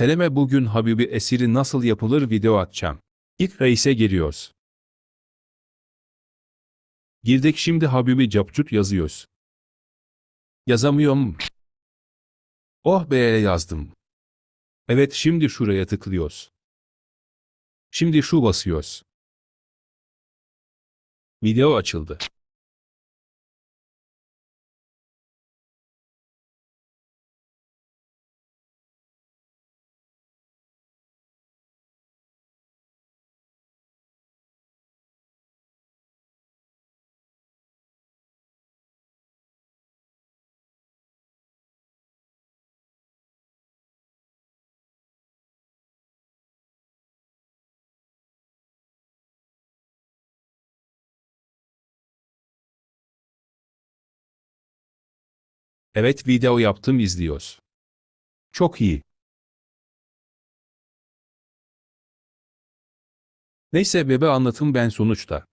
Seleme bugün Habibi esiri nasıl yapılır video atacağım. İlk reise giriyoruz. Girdik şimdi Habibi capcut yazıyoruz. Yazamıyorum. Oh be yazdım. Evet şimdi şuraya tıklıyoruz. Şimdi şu basıyoruz. Video açıldı. Evet video yaptım izliyoruz. Çok iyi. Neyse bebe anlatım ben sonuçta.